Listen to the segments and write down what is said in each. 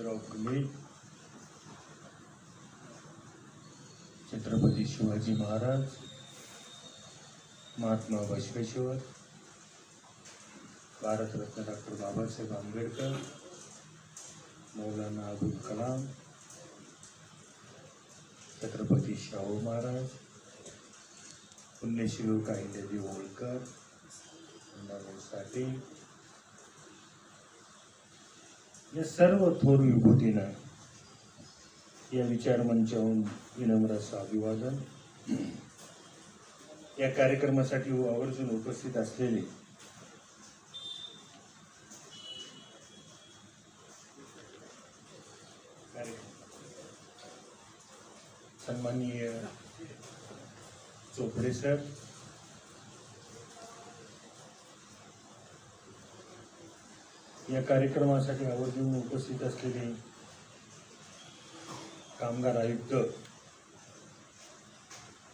Jyotirao Phule Chhatrapati Shivaji Maharaj Mahatma Basaveshwar Bharat Ratna doctor Babasaheb Ambedkar Maulana Abul Kalam Chhatrapati Shahu Maharaj पुण्यश्लोक अहिल्यादेवी होळकर अण्णाभाऊ साठे या सर्व थोर विभूतींना या विचार मंचावरून विनम्र असं अभिवादन. या कार्यक्रमासाठी हो आवर्जून उपस्थित असलेले सन्माननीय चोपडे सर या कार्यक्रमासाठी आवर्जून उपस्थित असलेले कामगार आयुक्त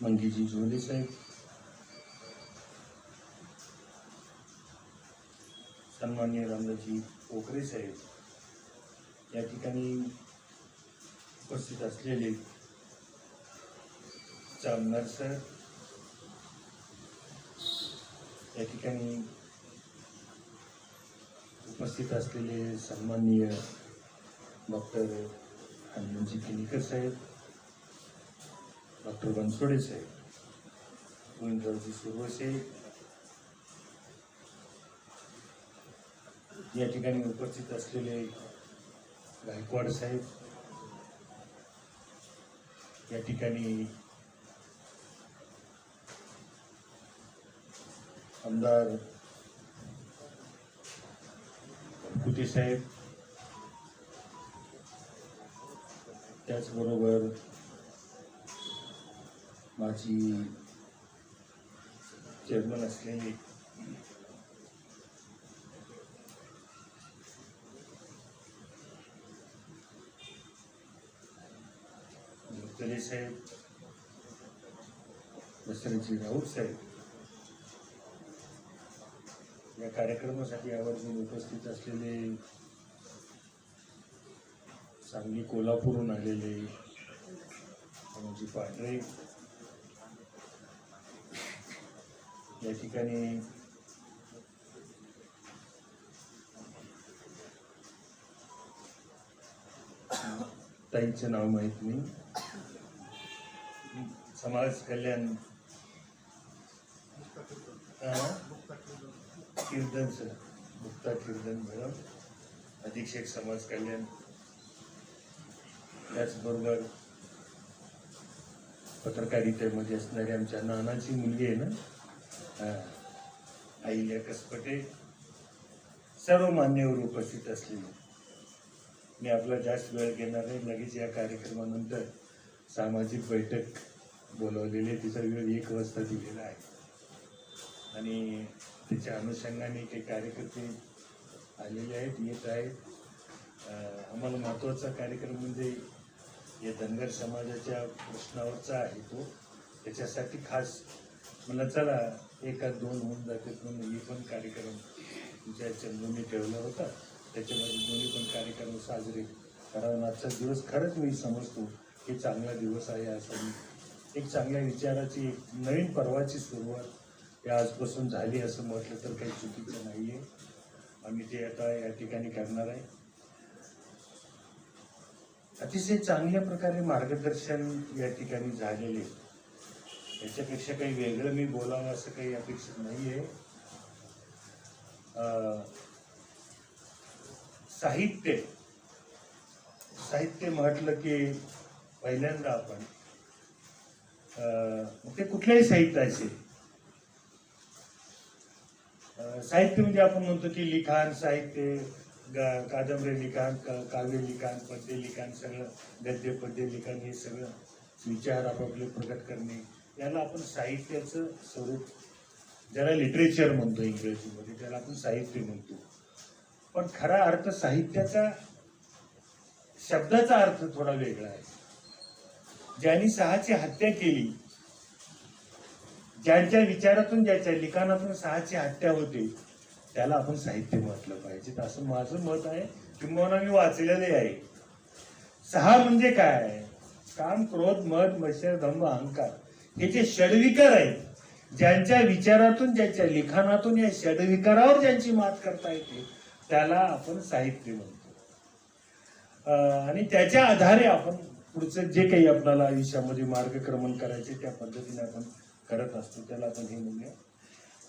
मंगीजी झोले साहेब सन्मान्य रामदासजी पोखरे साहेब या ठिकाणी उपस्थित असलेले चामनार सर या ठिकाणी उपस्थित असलेले सन्माननीय डॉक्टर हनुमानजी किनीकर साहेब डॉक्टर बनसोडे साहेब गोविंदरावजी सुरवसे या ठिकाणी उपस्थित असलेले गायकवाड साहेब या ठिकाणी आमदार कुटे साहेब? त्याचबरोबर माझी चेअरमन असलेली साहेब दशरथजी राऊत साहेब या कार्यक्रमासाठी आवर्जून उपस्थित असलेले सांगली कोल्हापूरहून आलेले पांढरे. या ठिकाणी ताईचं नाव माहीत नाही. समाज कल्याण. कीर्तन सर. मुक्ता कीर्तन मॅडम. अधीक्षक समाज कल्याण. त्याचबरोबर पत्रकारितेमध्ये असणारी आमच्या नानाची मुलगी आहे ना? आईल्या कसपटे. सर्व मान्यवर उपस्थित असलेले. मी आपला जास्त वेळ घेणार नाही. लगेच या कार्यक्रमानंतर सामाजिक बैठक बोलवलेली आहे. तिचा वेळ एक वाजता दिलेला आहे. आणि त्याच्या अनुषंगाने काही कार्यकर्ते आलेले आहेत येत आहेत. आम्हाला महत्त्वाचा कार्यक्रम म्हणजे या धनगर समाजाच्या प्रश्नावरचा आहे तो. त्याच्यासाठी खास मला चला एका दोन होऊन जाते म्हणून मी पण कार्यक्रम तुमच्या चंदूने ठेवला होता. त्याच्यामध्ये दोन्ही पण कार्यक्रम साजरे कारण आजचा दिवस खरंच मी समजतो की चांगला दिवस आहे असं मी. एक चांगल्या विचाराची एक नवीन पर्वाची सुरुवात ते आजपासून झाली असं म्हटलं तर काही चुकीचं नाही आहे आम्ही ते आता या ठिकाणी करणार आहे. अतिशय चांगल्या प्रकारे मार्गदर्शन या ठिकाणी झालेले. याच्यापेक्षा काही वेगळं मी बोलावं असं काही अपेक्षित नाही आहे साहित्य. साहित्य म्हटलं की पहिल्यांदा आपण ते कुठल्याही साहित्य असेल साहित्य म्हणजे आपण म्हणतो की लिखाण साहित्य ग- कादंबरी लिखाण क- काव्य लिखाण पद्य लिखाण सगळं गद्य पद्य लिखाण हे सगळं विचार आपापले प्रकट करणे. याला आपण साहित्याचं स्वरूप ज्याला लिटरेचर म्हणतो इंग्रजीमध्ये त्याला आपण साहित्य म्हणतो. पण खरा अर्थ साहित्याचा शब्दाचा अर्थ थोडा वेगळा आहे. ज्यांनी सहाची हत्या केली ज्यांच्या विचारातून ज्याच्या लिखाणातून सहाची हत्या होते त्याला आपण साहित्य म्हटलं पाहिजे. असं माझं मत आहे. किंबहुना मी वाचलेले आहे. सहा म्हणजे काय? काम क्रोध मध मत्सर दंभ अहंकार. हे जे षडविकार आहेत ज्यांच्या विचारातून ज्यांच्या लिखाणातून या षडविकारावर ज्यांची मात करता येते त्याला आपण साहित्य म्हणतो. आणि त्याच्या आधारे आपण पुढचं जे काही आपल्याला आयुष्यामध्ये मार्गक्रमण करायचे त्या पद्धतीने आपण करत असतो त्याला आपण हे म्हणूया.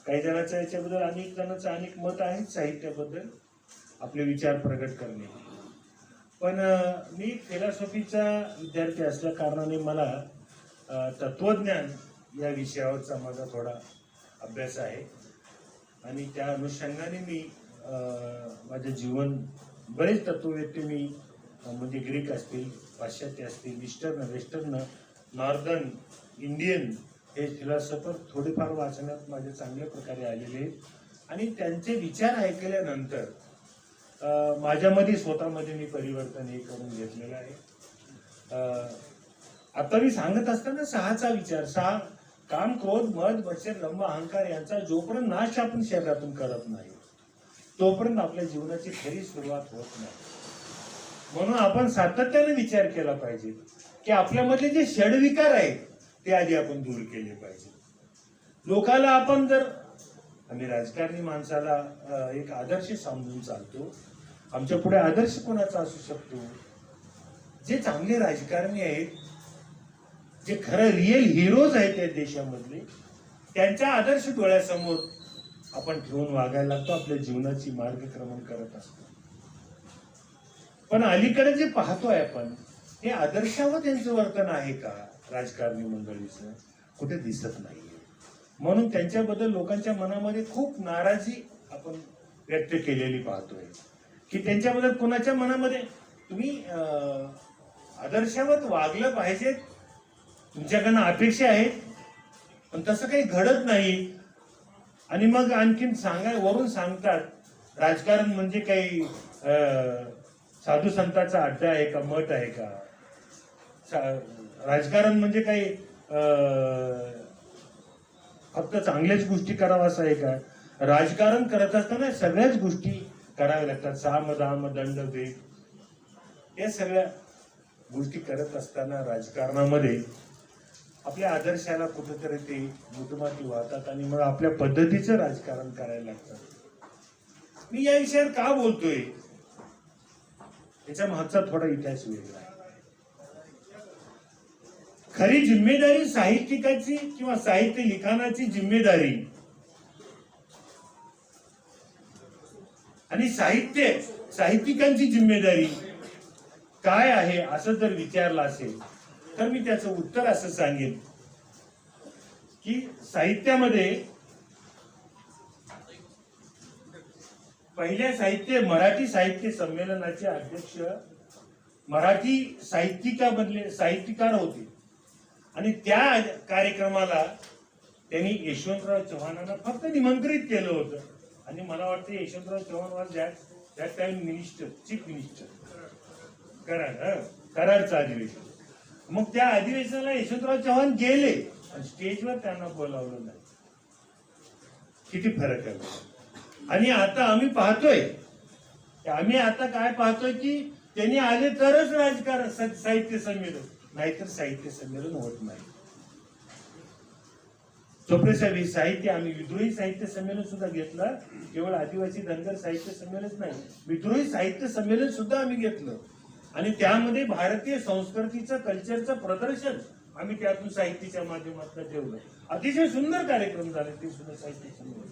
काही जणांच्या याच्याबद्दल अनेक जणांचं अनेक मत आहे साहित्याबद्दल आपले विचार प्रकट करणे. पण मी फिलॉसॉफीचा विद्यार्थी असल्या कारणाने मला तत्वज्ञान या विषयावरचा माझा थोडा अभ्यास आहे. आणि त्या अनुषंगाने मी माझे जीवन बरेच तत्ववेत्ते मी म्हणजे ग्रीक असतील पाश्चात्य असतील ईस्टर्न वेस्टर्न नॉर्दर्न इंडियन हे फिलॉसॉफर थोडेफार वाचण्यात माझे चांगल्या प्रकारे आलेले आहेत. आणि त्यांचे विचार ऐकल्यानंतर माझ्यामध्ये स्वतःमध्ये मी परिवर्तन हे करून घेतलेलं आहे. आता मी सांगत असताना सहाचा विचार सहा काम क्रोध मध मत्सर लंब अहंकार यांचा जोपर्यंत नाश आपण शरीरातून करत नाही तोपर्यंत आपल्या जीवनाची खरी सुरुवात होत नाही. म्हणून आपण सातत्याने विचार केला पाहिजे की आपल्यामधले जे षडविकार आहेत ते आधी आपण दूर केले पाहिजे. लोकाला आपण जर आम्ही राजकारणी माणसाला एक आदर्श समजून चालतो. आमच्या पुढे आदर्श कोणाचा असू शकतो? जे चांगले राजकारणी आहेत जे खरं रिअल हिरोज आहेत या देशामधले त्यांच्या आदर्श डोळ्यासमोर आपण ठेवून वागायला लागतो आपल्या जीवनाची मार्गक्रमण करत असतो. पण अलीकडे जे पाहतोय आपण हे आदर्शावर त्यांचं वर्तन आहे का? राजकारणी मंडळीचं कुठे दिसत नाही म्हणून त्यांच्याबद्दल लोकांच्या मनामध्ये खूप नाराजी आपण व्यक्त केलेली पाहतोय. की त्यांच्याबद्दल कोणाच्या मनामध्ये तुम्ही आदर्शावत आदर्शावर वागलं पाहिजे तुमच्याकडनं अपेक्षा आहेत पण तसं काही घडत नाही. आणि मग आणखीन सांगा वरून सांगतात राजकारण म्हणजे काही साधू संतांचा अड्डा आहे का मठ आहे का? सा- राजकारण म्हणजे काही फक्त चांगल्याच गोष्टी कराव्या असं आहे का? राजकारण करत असताना सगळ्याच गोष्टी कराव्या लागतात. साम दाम दंड भेद. या सगळ्या गोष्टी करत असताना राजकारणामध्ये आपल्या आदर्शाला कुठेतरी ते मुठमाती वाहतात आणि मग आपल्या पद्धतीचं राजकारण करायला लागतात मी या विषयावर का बोलतोय? याच्या मागचा थोडा इतिहास वेगळा आहे. खरी जिम्मेदारी साहित्यिकाची किंवा साहित्य लिखाणाची जिम्मेदारी. आणि साहित्य साहित्यिकांची जिम्मेदारी काय आहे असं जर विचारलं असेल तर मी त्याचं उत्तर असं सांगेन की साहित्यामध्ये पहिल्या साहित्य मराठी साहित्य संमेलनाचे अध्यक्ष मराठी साहित्यिका बनले साहित्यकार होते. आणि त्या कार्यक्रमाला त्यांनी यशवंतराव चव्हाणांना फक्त निमंत्रित केलं होतं. आणि मला वाटतं यशवंतराव चव्हाण वर त्या त्या टाइम मिनिस्टर चीफ मिनिस्टर करार हं, करारचं अधिवेशन. मग त्या अधिवेशनाला यशवंतराव चव्हाण गेले. आणि स्टेजवर त्यांना बोलावलं नाही. किती फरक आहे. आणि आता आम्ही पाहतोय आम्ही आता काय पाहतोय की त्यांनी आले तरच राजकारण साहित्य संमेलन. नाहीतर साहित्य संमेलन होत नाही. चोपडे साहित्य आम्ही विद्रोही साहित्य संमेलन सुद्धा घेतलं. केवळ आदिवासी धनगर साहित्य संमेलन नाही विद्रोही साहित्य संमेलन सुद्धा आम्ही घेतलं. आणि त्यामध्ये भारतीय संस्कृतीचं कल्चरचं प्रदर्शन आम्ही त्यातून साहित्याच्या माध्यमातून ठेवलं. अतिशय सुंदर कार्यक्रम झाले ते सुद्धा साहित्य संमेलन.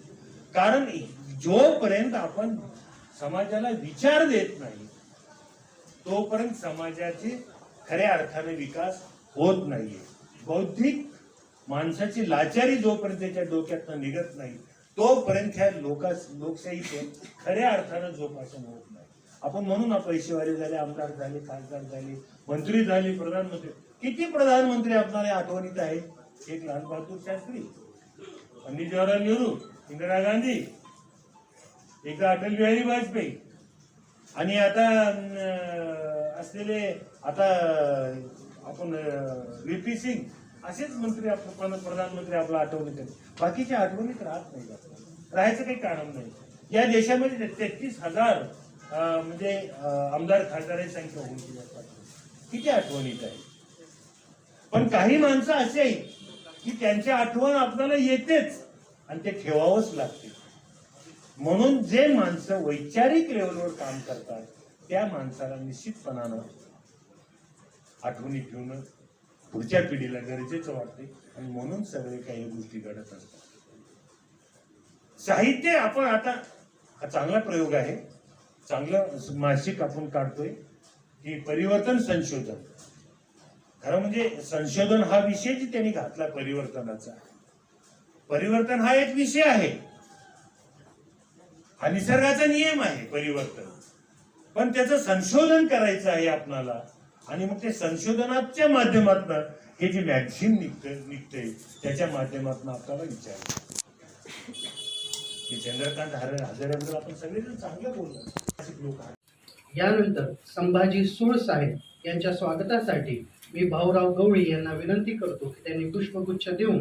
कारण जोपर्यंत आपण समाजाला विचार देत नाही तोपर्यंत समाजाची खऱ्या अर्थाने विकास होत नाहीये. बौद्धिक माणसाची लाचारी जोपर्यंत त्याच्या डोक्यातनं निघत नाही तोपर्यंत ह्या लोका लोकशाहीचे खऱ्या अर्थानं जोपासन होत नाही. आपण म्हणू ना पैसेवाले झाले आमदार झाले खासदार झाले मंत्री झाले प्रधानमंत्री. किती प्रधानमंत्री आपल्याला आठवणीत आहेत? एक लाल बहादूर शास्त्री पंडित जवाहरलाल नेहरू इंदिरा गांधी एकदा अटल बिहारी वाजपेयी. आणि आता असलेले आता आपण व्ही पी सिंग असेच मंत्री आपण प्रधानमंत्री आपला आठवणीत आहेत. बाकीच्या आठवणीत राहत नाही राहायचं काही कारण नाही. या देशामध्ये तेहतीस हजार म्हणजे आमदार खासदारांची संख्या होऊन गेली किती आठवणीत आहे. पण काही माणसं अशी आहेत की त्यांची आठवण आपल्याला येतेच आणि ते ठेवावंच लागते. म्हणून जे माणसं वैचारिक लेवलवर काम करतात त्या माणसाला निश्चितपणानं आठवणी ठेवणं पुढच्या पिढीला गरजेचं वाटते आणि म्हणून सगळे काही गोष्टी घडत असतात. साहित्य आपण आता हा चांगला प्रयोग आहे. चांगलं मासिक आपण काढतोय की परिवर्तन संशोधन. खरं म्हणजे संशोधन हा विषय जी त्यांनी घातला परिवर्तनाचा. परिवर्तन हा एक विषय आहे. हा निसर्गाचा नियम आहे परिवर्तन. पण त्याचं संशोधन करायचं आहे आपणाला. आणि मग ते संशोधनाच्या माध्यमातून हे जे मॅगझिन निघत निघतंय त्याच्या माध्यमातून आपल्याला विचार चंद्रकांत हर आपण सगळेजण चांगलं बोललो. लोक आहेत. यानंतर संभाजी सूळ साहेब यांच्या स्वागतासाठी मी भाऊराव गवळी यांना विनंती करतो की त्यांनी पुष्पगुच्छ देऊन